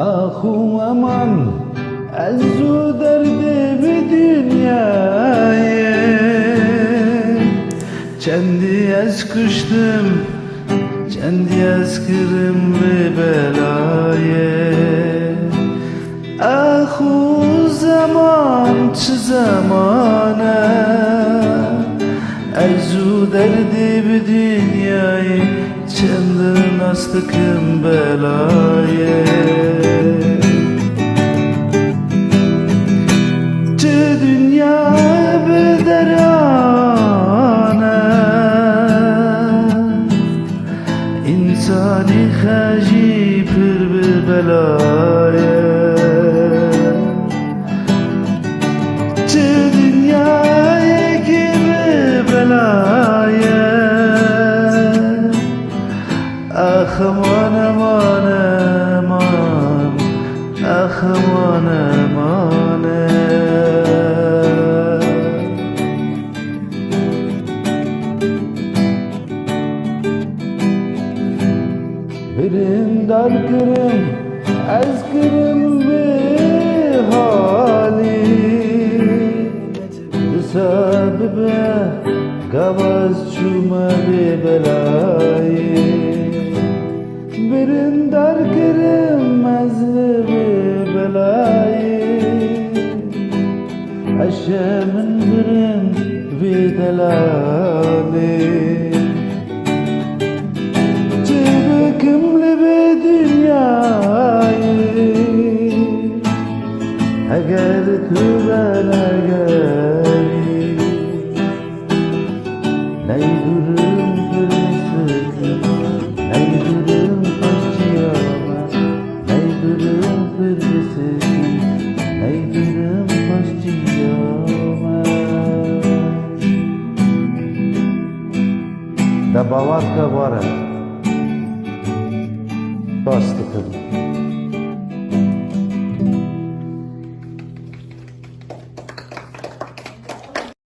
Aman Ezu derdi bir dünyaya. Kendi kıştım Kendi kırım ve belaya. Ahu zaman çı zamana. Ezu derdi bir dünyayı Çendin astıkım belaya İnsani xaji pir bir belaya Çı dünyaya gibi belaya Ah aman aman aman Ah aman aman Birin dar kırım Ez kırım bir hali Sebebi Gavaz çuma bir belayı. Birin dar kırım Ez bir belayı. Eşemin birin bir да Баварка вара. Пастыковна.